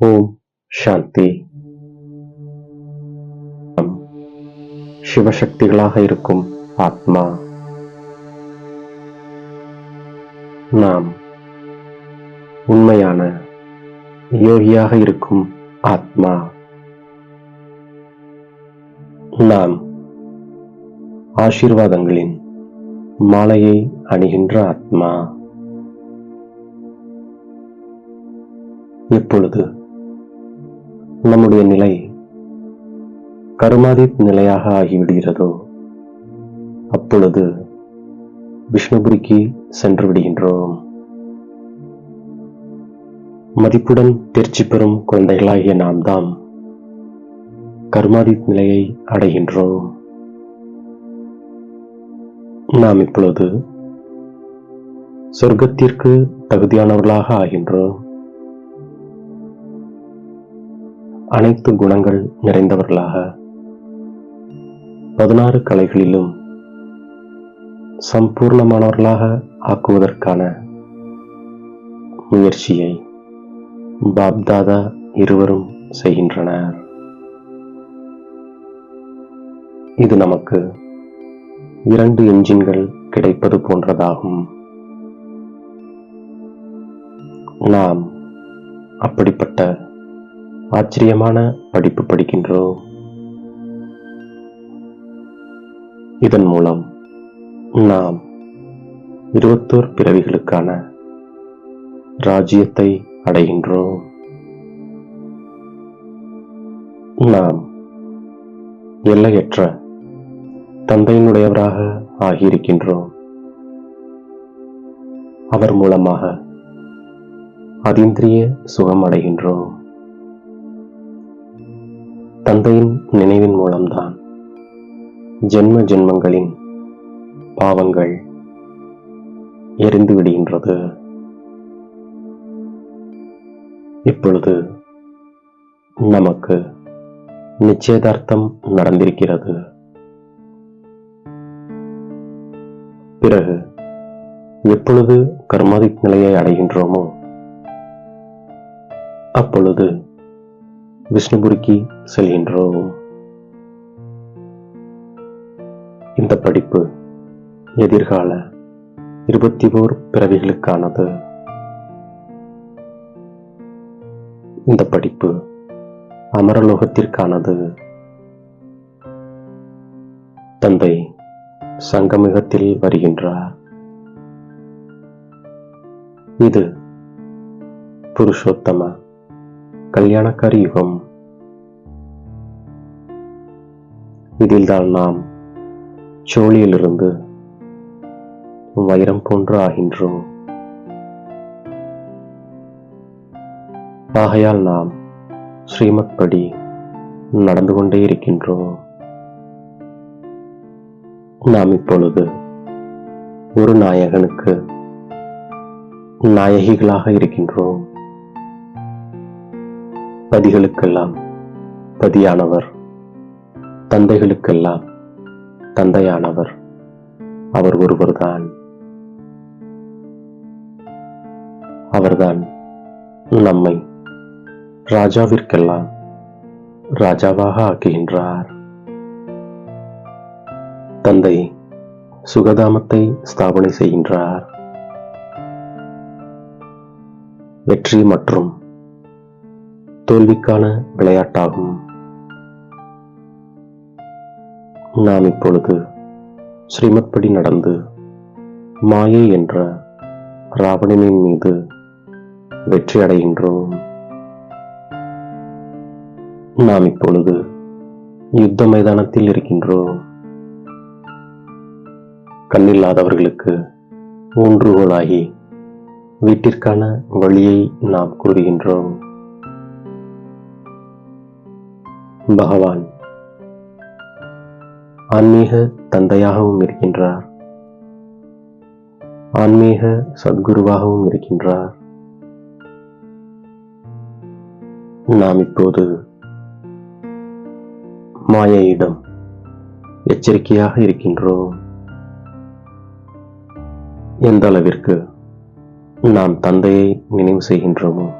ஓம் சாந்தி. சிவசக்திகளாக இருக்கும் ஆத்மா. நாம் உண்மையான யோகியாக இருக்கும் ஆத்மா. நாம் ஆசீர்வாதங்களின் மாலையை அணிகின்ற ஆத்மா. எப்பொழுது நம்முடைய நிலை கருமாதித் நிலையாக ஆகிவிடுகிறதோ அப்பொழுது விஷ்ணுபுரிக்கு சென்று விடுகின்றோம். மதிப்புடன் தேர்ச்சி பெறும் குழந்தைகளாகிய நாம் தாம் கர்மாதித் நிலையை அடைகின்றோம். நாம் இப்பொழுது சொர்க்கத்திற்கு தகுதியானவர்களாக ஆகின்றோம். அனைத்து குணங்கள் நிறைந்தவர்களாக. பதினாறு கலைகளிலும் சம்பூர்ணமானவர்களாக ஆக்குவதற்கான முயற்சியை பாப்தாதா இருவரும் செய்கின்றனர். இது நமக்கு இரண்டு என்ஜின்கள் கிடைப்பது போன்றதாகும். நாம் அப்படிப்பட்ட ஆச்சரியமான படிப்பு படிக்கின்றோம். இதன் மூலம் நாம் இருபத்தோர் பிறவிகளுக்கான ராஜ்யத்தை அடைகின்றோம். நாம் எல்லையற்ற தந்தையினுடையவராக ஆகியிருக்கின்றோம். அவர் மூலமாக அதீந்திரிய சுகம் அடைகின்றோம் தந்தையின் நினைவின் மூலம்தான். ஜென்ம ஜென்மங்களின் பாவங்கள் எரிந்து விடுகின்றது இப்பொழுது நமக்கு நிச்சயதார்த்தம் நடந்திருக்கிறது. பிறகு எப்பொழுது கர்மாதிக் நிலையை அடைகின்றோமோ அப்பொழுது விஷ்ணுபுரிக்கு செல்கின்றோம். இந்த படிப்பு எதிர்கால இருபத்தி ஓர் பிறவிகளுக்கானது. இந்த படிப்பு அமரலோகத்திற்கானது. தந்தை சங்கமிகத்தில் வருகின்றார். இது புருஷோத்தம கல்யாணக்காரி யுகம். இதில்தான் நாம் சோழியிலிருந்து வைரம் போன்று ஆகின்றோம். ஆகையால் நாம் ஸ்ரீமத் படி நடந்து கொண்டே இருக்கின்றோம். நாம் இப்பொழுது ஒரு நாயகனுக்கு நாயகிகளாக இருக்கின்றோம். பதிகளுக்கெல்லாம் பதியானவர் தந்தைகளுக்கெல்லாம் தந்தையானவர் அவர் ஒருவர்தான். அவர்தான் நம்மை ராஜாவிற்கெல்லாம் ராஜாவாக ஆக்குகின்றார். தந்தை சுகதாமத்தை ஸ்தாபனை செய்கின்றார். வெற்றி மற்றும் தோல்விக்கான விளையாட்டாகும். நாம் இப்பொழுது ஸ்ரீமத் படி நடந்து மாயை என்ற ராவணனின் மீது வெற்றி அடைகின்றோம். நாம் இப்பொழுது யுத்த மைதானத்தில் இருக்கின்றோம். கண்ணில்லாதவர்களுக்கு ஊன்றுகோலாகி வீட்டிற்கான வழியை நாம் கூறுகின்றோம். பகவான். ஆன்மீக தந்தையாகவும் இருக்கின்றார். ஆன்மீக சத்குருவாகவும் இருக்கின்றார். நாம் இப்போது மாயையிடம் எச்சரிக்கையாக இருக்கின்றோம். எந்த அளவிற்கு நாம் தந்தையை நினைவு செய்கின்றோமோ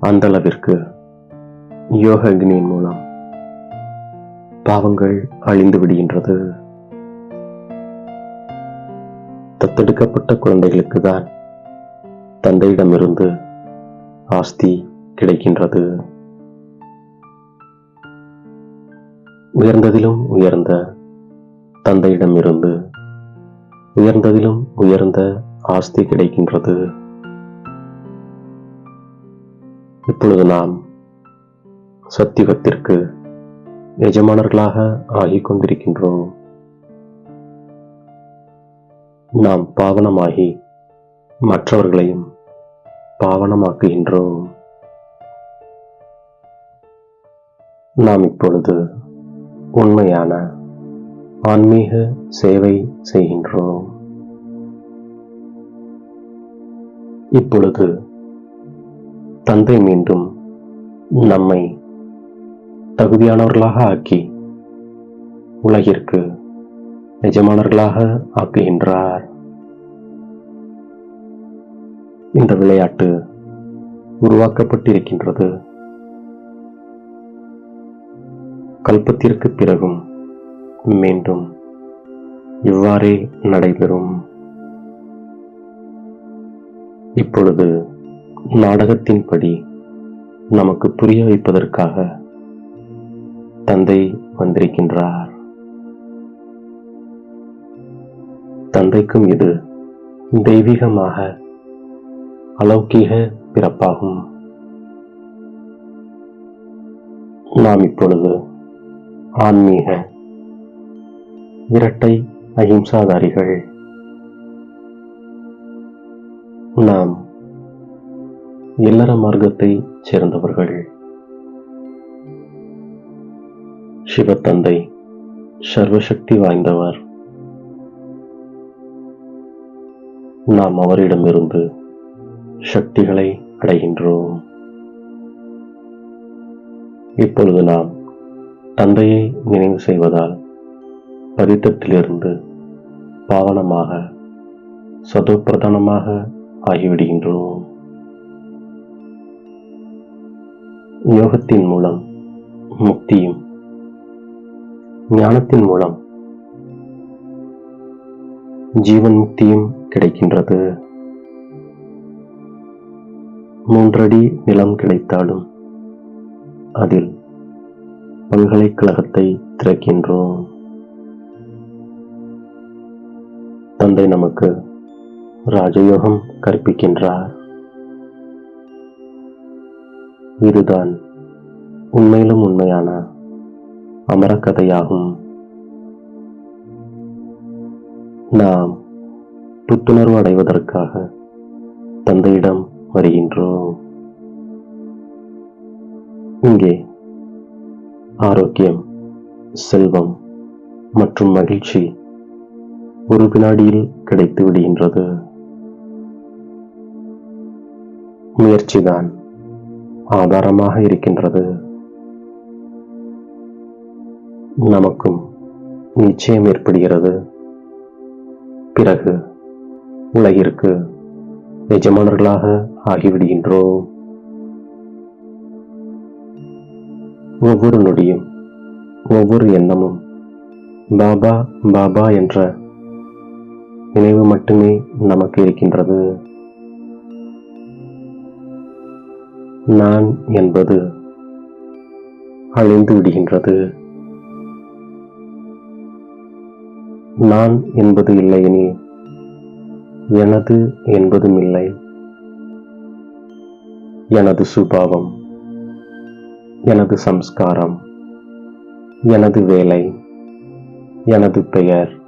அந்த அளவிற்கு யோக அக்னியின் மூலம் பாவங்கள் அழிந்து விடுகின்றது. தத்தெடுக்கப்பட்ட குழந்தைகளுக்கு தான் தந்தையிடமிருந்து ஆஸ்தி கிடைக்கின்றது. உயர்ந்ததிலும் உயர்ந்த தந்தையிடமிருந்து உயர்ந்ததிலும் உயர்ந்த ஆஸ்தி கிடைக்கின்றது. இப்பொழுது நாம் சத்தியுகத்திற்கு எஜமானர்களாக ஆகிக் கொண்டிருக்கின்றோம் நாம் பாவனமாகி மற்றவர்களையும் பாவனமாக்குகின்றோம். நாம் இப்பொழுது உண்மையான ஆன்மீக சேவை செய்கின்றோம். இப்பொழுது தந்தை மீண்டும் நம்மை தகுதியானவர்களாக ஆக்கி உலகிற்கு நிஜமானவர்களாக ஆக்குகின்றார். இந்த விளையாட்டு உருவாக்கப்பட்டிருக்கின்றது. கல்பத்திற்கு பிறகும் மீண்டும் இவ்வாறே நடைபெறும். இப்பொழுது நாடகத்தின்படி நமக்கு புரிய வைப்பதற்காக தந்தை வந்திருக்கின்றார். தந்தைக்கும் இது தெய்வீகமாக அலௌகீக பிறப்பாகும். நாம் இப்பொழுது ஆன்மீக இரட்டை அகிம்சாதாரிகள் நாம் இல்லற மார்க்கத்தை சேர்ந்தவர்கள். சிவத்தந்தை சர்வசக்தி வாய்ந்தவர். நாம் அவரிடமிருந்து சக்திகளை அடைகின்றோம். இப்பொழுது நாம் தந்தையை நினைவு செய்வதால் பதித்தத்திலிருந்து பாவனமாக சதுப்பிரதானமாக ஆகிவிடுகின்றோம். யோகத்தின் மூலம் முக்தியும் ஞானத்தின் மூலம் ஜீவன் முக்தியும் கிடைக்கின்றது. மூன்றடி நிலம் கிடைத்தாலும் அதில் பல்கலைக்கழகத்தை திறக்கின்றோம். தந்தை நமக்கு ராஜயோகம் கற்பிக்கின்றார். இதுதான் உண்மையிலும் உண்மையான அமரக்கதையாகும். நாம் புத்துணர்வு அடைவதற்காக தந்தையிடம் வருகின்றோம். இங்கே ஆரோக்கியம் செல்வம் மற்றும் மகிழ்ச்சி ஒரு வினாடியில் கிடைத்து விடுகின்றது. முயற்சிதான் ஆதாரமாக இருக்கின்றது. நமக்கும் நிச்சயம் ஏற்படுகிறது. பிறகு உலகிற்கு எஜமானர்களாக ஆகிவிடுகின்றோம். ஒவ்வொரு நொடியும் ஒவ்வொரு எண்ணமும் பாபா பாபா என்ற நினைவு மட்டுமே நமக்கு இருக்கின்றது. நான் என்பது அழிந்து விடுகின்றது. நான் என்பது இல்லையெனில் எனது என்பதும் இல்லை. எனது சுபாவம். எனது சம்ஸ்காரம். எனது வேலை. எனது பெயர்.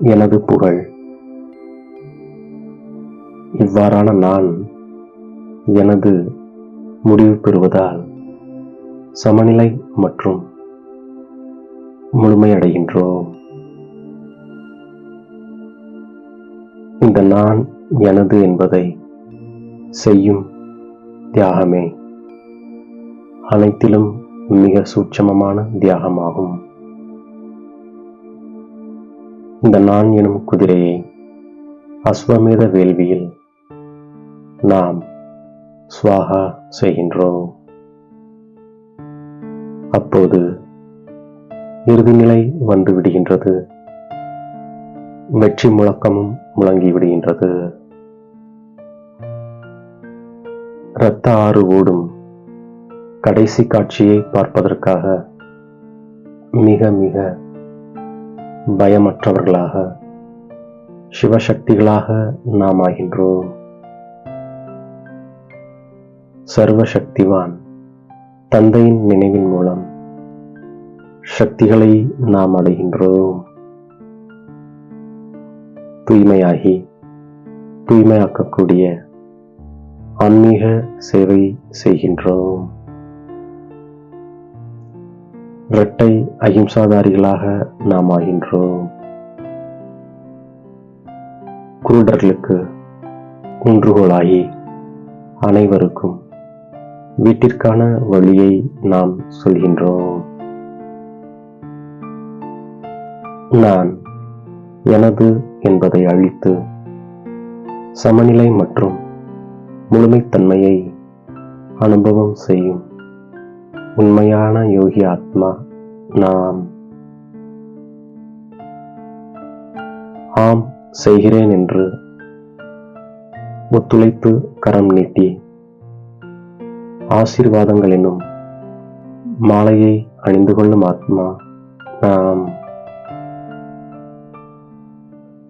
எனது புகழ். இவ்வாறான நான் எனது முடிவு பெறுவதால் சமநிலை மற்றும் முழுமையடைகின்றோம். இந்த நான் எனது என்பதை செய்யும் தியாகமே அனைத்திலும் மிக சூட்சமமான தியாகமாகும். இந்த நான் எனும் குதிரையை அஸ்வமேத வேள்வியில் நாம் சுவாகா செய்கின்றோம். அப்போது இறுதிநிலை வந்து விடுகின்றது வெற்றி முழக்கமும் முழங்கி விடுகின்றது இரத்த ஆறு ஓடும் கடைசி காட்சியை பார்ப்பதற்காக மிக மிக பயமற்றவர்களாக சிவசக்திகளாக நாம் ஆகின்றோம். சர்வசக்திவான் தந்தையின் நினைவின் மூலம் சக்திகளை நாம் அடைகின்றோம். தூய்மையாகி தூய்மையாக்கக்கூடிய ஆன்மீக சேவை செய்கின்றோம். இரட்டை அகிம்சாதாரிகளாக நாம் ஆகின்றோம். குருடர்களுக்கு குன்றுகோளாகி அனைவருக்கும் வீட்டிற்கான வழியை நாம் சொல்கின்றோம். நான் எனது என்பதை அழித்து சமநிலை மற்றும் முழுமைத்தன்மையை அனுபவம் செய்யும் உண்மையான யோகி ஆத்மா நாம் ஆம் செய்கிறேன் என்று ஒத்துழைப்பு கரம் நீட்டி ஆசீர்வாதங்கள் மாலையை அணிந்து கொள்ளும் ஆத்மா நாம்.